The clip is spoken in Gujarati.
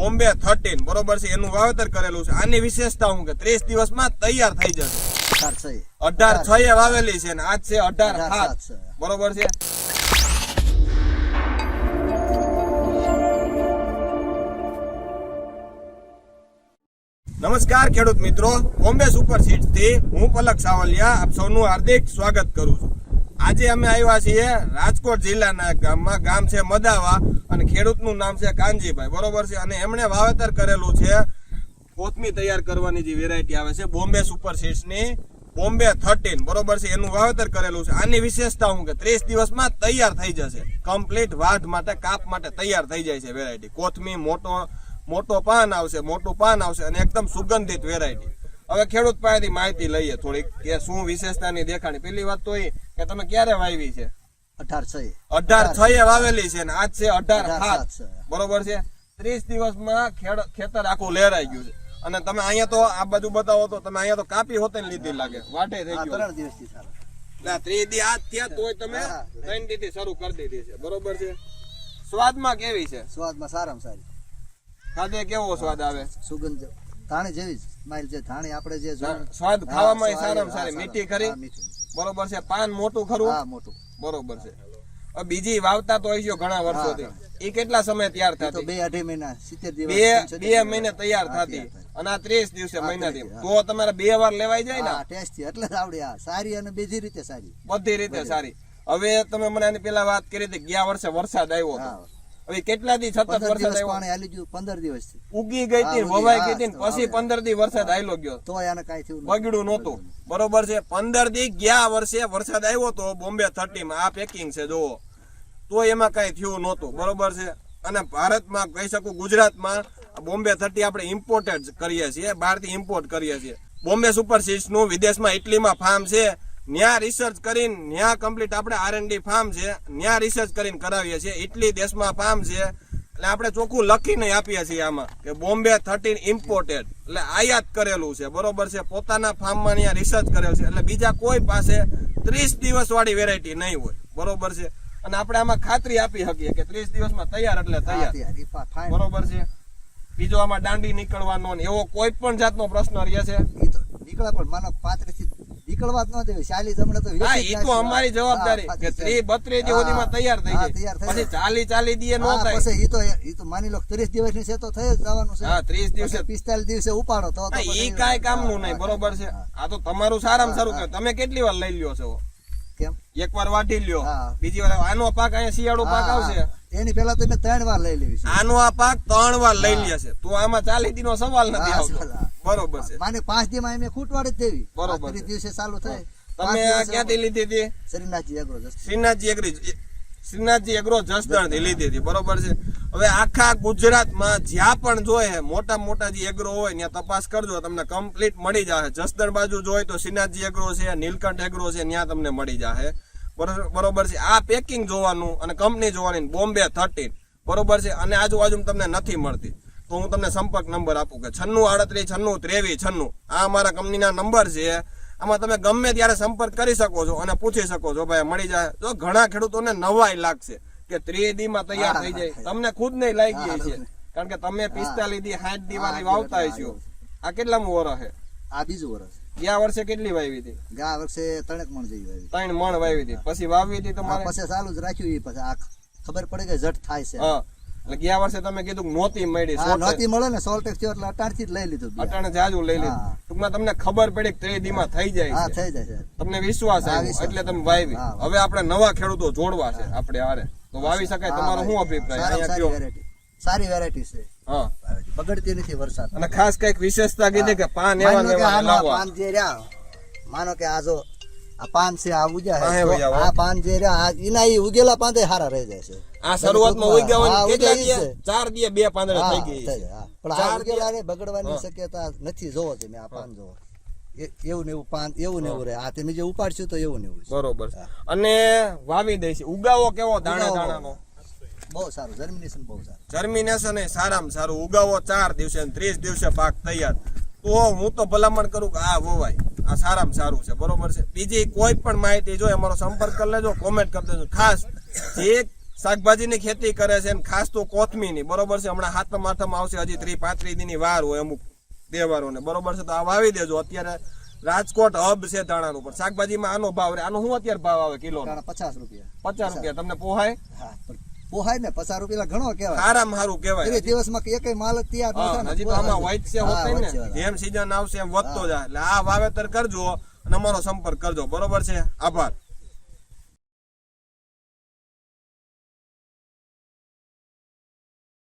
બોમ્બે થર્ટીન બરોબર છે એનું વાવેતર કરેલું છે. આની વિશેષતા હું કે ત્રીસ દિવસમાં તૈયાર થઈ જશે. અઢાર છ એ. વાવેલી છે ને આજ છે અઢાર સાત. બરોબર છે? નમસ્કાર ખેડૂત મિત્રો બોમ્બે સુપર સીડ્સથી હું પલક સાવલિયા આપ સૌનું હાર્દિક સ્વાગત કરું છું. આજે અમે આવ્યા છીએ રાજકોટ જિલ્લાના ગામમાં. ગામ છે મદાવા અને ખેડૂતનું નામ છે કાનજીભાઈ. બરોબર છે? અને એમણે વાવેતર કરેલું છે. કોથમી તૈયાર કરવાની જે વેરાયટી આવે છે, બોમ્બે સુપર સીડ્સની બોમ્બે થર્ટીન બરોબર છે? એનું વાવેતર કરેલું છે. આની વિશેષતા હું કે ત્રીસ દિવસમાં તૈયાર થઈ જશે. કમ્પ્લીટ વાઢ માટે, કાપ માટે તૈયાર થઈ જાય છે વેરાયટી કોથમી મોટો મોટો પાન આવશે, મોટું પાન આવશે અને એકદમ સુગંધિત વેરાયટી હવે ખેડૂત પાસેથી માહિતી લઈએ થોડીક કે શું વિશેષતાની દેખાણી. પેલી વાત તો એ કે તમે ક્યારે વાવી છે? અઢાર છ અઢાર છ વાવેલી છે ને? આજ છે અઢાર સાત બરોબર છે? ત્રીસ દિવસમાં ખેતર આખું લહેરાઈ ગયું છે. અને તમે અહીંયા તો આ બાજુ બતાવો તો તમે અહીંયા તો કાપી હોતે ને લીધી લાગે. વાટે થઈ ગયું. ત્રણ દિવસથી સારું ત્રીસ દી આજ થયા તોય તમે ત્રણ દી શરૂ કરી દીધી છે. બરોબર છે? સ્વાદમાં કેવી છે? સ્વાદમાં સારામાં સારી. ખાધે કેવો સ્વાદ આવે? સુગંધ ધાણી જેવી જ. માઇલ જે ધાણી આપણે જે સ્વાદ ખાવામાં સારામાં સારી. મીઠી ખરી. બરોબર છે. પાન મોટું ખરું? હા મોટું. બરોબર છે. બીજી વાવતા તો હશો ઘણા વર્ષોથી. એ કેટલા સમય તૈયાર થતી? બે અઢી મહિના સિત્તેર દિવસ બે બે મહિને તૈયાર થતી. અને આ ત્રીસ દિવસે મહિનાથી. તો તમારે બે વાર લેવાઈ જાય ને? ટેસ્ટ. એટલે જ આવડે આ. સારી અને બીજી રીતે સારી. બધી રીતે સારી. હવે તમે મને એની પેલા વાત કરી હતી ગયા વર્ષે વરસાદ આવ્યો હતો. હવે કેટલા દી સતત વરસાદ પાણી હાલી ગયું પંદર દિવસ ઉગી ગઈ હતી વવાઈ ગઈ હતી પછી પંદર દી વરસાદ આયલો ગયો. તોય આને કાંઈ થયું બગડ્યું નહોતું. બરોબર છે. પંદર દી ગયા વર્ષે વરસાદ આવ્યો તો બોમ્બે થર્ટી માં આ પેકિંગ છે જુઓ. તો એમાં કઈ થયું નહોતું. બરોબર છે. અને ભારતમાં કહી શકું ગુજરાતમાં બોમ્બે થર્ટી આપણે ઇમ્પોર્ટેડ કરીએ છીએ બહારથી ઇમ્પોર્ટ કરીએ છીએ. બોમ્બે સુપર સીડ્સનું વિદેશમાં ઇટલીમાં ફાર્મ છે. ન્યા રિસર્ચ કરીને ન્યા કમ્પ્લીટ આપણે આર ડી ફાર્મ છે. ન્યા રિસર્ચ કરીને કરાવીએ છીએ. ઇટલી દેશમાં ફાર્મ છે. એટલે આપણે ચોખ્ખું લખીને આપીએ છીએ આમાં કે બોમ્બે થર્ટીન ઇમ્પોર્ટેડ એટલે આયાત કરેલું છે. બરોબર છે? પોતાના ફાર્મમાં ત્યાં રિસર્ચ કરેલ છે. એટલે બીજા કોઈ પાસે ત્રીસ દિવસ વાળી વેરાયટી નહીં હોય. બરોબર છે? અને આપણે આમાં ખાતરી આપી શકીએ કે ત્રીસ દિવસમાં તૈયાર એટલે તૈયાર. બરોબર છે? બીજો આમાં દાંડી નીકળવાનો એવો કોઈ પણ જાતનો પ્રશ્ન રહે છે? નીકળે પણ માનો પાંત્રીસ નીકળવા જ ન દેવી. ચાલીસ હમણાં તો હા એ તો અમારી જવાબદારી કે ત્રીસ બત્રીસ હા, માં તૈયાર થઈ જાય. પછી ચાલી ચાલી દીએ ન થાય. પછી ઈ તો ઈ તો માની લો ત્રીસ દિવસની છે તો થઈ જ જવાનું છે. હા ત્રીસ દિવસે પિસ્તાલીસ દિવસે ઉપાડો તો ઈ કાંઈ કામનું નહીં બરોબર છે. આ તો તમારું સારામાં સારું કે તમે કેટલી વાર લઈ લ્યો છો? કેમ? એક વાર વાટી લ્યો બીજી વાર આનો પાક અહીંયા શિયાળુ પાક આવશે. એની પેલા તો મેં ત્રણ વાર લઈ લેવી છે. આનો આ પાક ત્રણ વાર લઈ લે છે. તો આમાં ચાલી દીનો સવાલ નથી આવતો. બરોબર છે. માને પાંચ દી માં મેં ખૂટવાડી દેવી. બરોબર દિવસે ચાલુ થાય. તમે ક્યાંથી લીધી હતી? Shrinathji agro. Shrinathji agri Shrinathji agro જસદણથી લીધી હતી. બરોબર છે. હવે આખા ગુજરાતમાં જ્યાં પણ જોઈએ મોટા મોટા જે એગ્રો હોય ત્યાં તપાસ કરજો તમને કમ્પ્લીટ મળી જશે જસદણ બાજુ જોઈએ તો શ્રીનાથજી એગ્રો છે નીલકંઠ એગ્રો છે ત્યાં તમને મળી જશે બરોબર છે. આ પેકિંગ જોવાનું અને કંપની જોવાની બોમ્બે થર્ટીન. બરોબર છે. અને આજુબાજુ તમને નથી મળતી. તો હું તમને સંપર્ક નંબર આપું કે છન્નું આડત્રીસ છન્નું ત્રેવીસ છન્નું. આ અમારા કંપનીના નંબર છે. આમાં તમે ગમે ત્યારે સંપર્ક કરી શકો છો અને પૂછી શકો છો ભાઈ મળી જાય. તો ઘણા ખેડૂતોને નવાઈ લાગશે કે ત્રિદીમાં તૈયાર થઈ જાય. તમને ખુદ નહીં લાગી હા, છે કારણ કે તમે પિસ્તાલીસ દી સાઠ દી વાળી વાવતા હશો. આ કેટલામું વરસ છે આ બીજું વરસ ગયા વર્ષે કેટલી વાવી હતી? ગયા વર્ષે ત્રણેક મણ જેવી વાવી ત્રણ મણ વાવી હતી. પછી વાવી હતી તો તમારે? પછી ચાલુ જ રાખ્યું પછી. આ ખબર પડે કે જટ થાય છે. એટલે ગયા વર્ષે તમે કીધું કે નહોતી મળી નહોતી મળે ને સોલ્ટેક્સ થયો એટલે અટાણથી જ લઈ લીધું. અટાણે જાજુ લઈ લીધું. ટૂંકમાં તમને ખબર પડી કે ત્રેદી માં થઈ જાય હા થઈ જાય તમને વિશ્વાસ આવ્યો એટલે તમે વાવી. હવે આપણે નવા ખેડૂતો જોડવા છે આપણે હારે. તો વાવી શકાય તમારો શું. અભિપ્રાય? અહીંયા સારી કયો? વેરાયટી સારી વેરાયટી છે. હા. બગડતી નથી વરસાદ. અને ખાસ કંઈક વિશેષતા કીધી કે પાન એવા લાવવા. પાન જે રહ્યા માનો કે આ જો આ પાન છે આ ઉજા. આ પાન જે એના ઈ ઉગેલા પાન હારા રહી જાય છે. આ શરૂઆતમાં ઉઈ ગયા હોય કેટલા ઉગ્યા છે. ચાર દિયા બે પાંદડા થઈ ગઈ છે. પણ આ ઉગેલા રે બગડવાની શક્યતા નથી જોવો તમે આ પાન જોવો. એવું ને એવું પાન એવું ને એવું રહે. આ તમે જે ઉપાડશું તો એવું ને એવું બરોબર. અને વાવી દે છે. ઉગાવો કેવો દાણા. દાણાનો બહુ સારું. જર્મિનેશન બહુ સારું. જર્મિનેશન એ સારામાં સારું. ઉગાવો ચાર દિવસે ત્રીસ દિવસે પાક તૈયાર. તો હું તો ભલામણ કરું કે આ વવાય. આ સારામાં સારું છે. બરોબર છે? બીજી કોઈ પણ માહિતી જો અમારો સંપર્ક કરી લેજો કોમેન્ટ કરી દેજો. ખાસ જે શાકભાજીની ખેતી કરે છે અને ખાસ તો કોથમીની બરોબર છે? હમણાં હાથમાં માથામાં આવશે હજી ત્રી પાંત્રીસ દિનની વાર હોય અમુક તહેવારોને. બરોબર છે? તો આ વાવી દેજો. અત્યારે રાજકોટ હબ છે ધાણાનું પણ શાકભાજીમાં આનો ભાવ રહે આનો શું અત્યારે ભાવ આવે કિલો પચાસ રૂપિયા. પચાસ રૂપિયા. તમને પોહાય? પોહાય ને પચાસ રૂપિયા ઘણો કહેવાય. સારામાં સારું કહેવાય. એવી દિવસમાં એક માલ તૈયાર ન થાય હજી તો આમાં વાઇટ છે હા, ને. જેમ સીઝન આવશે એમ વધતો જાય. એટલે આ વાવેતર કરજો અને અમારો સંપર્ક કરજો. બરોબર છે? આભાર.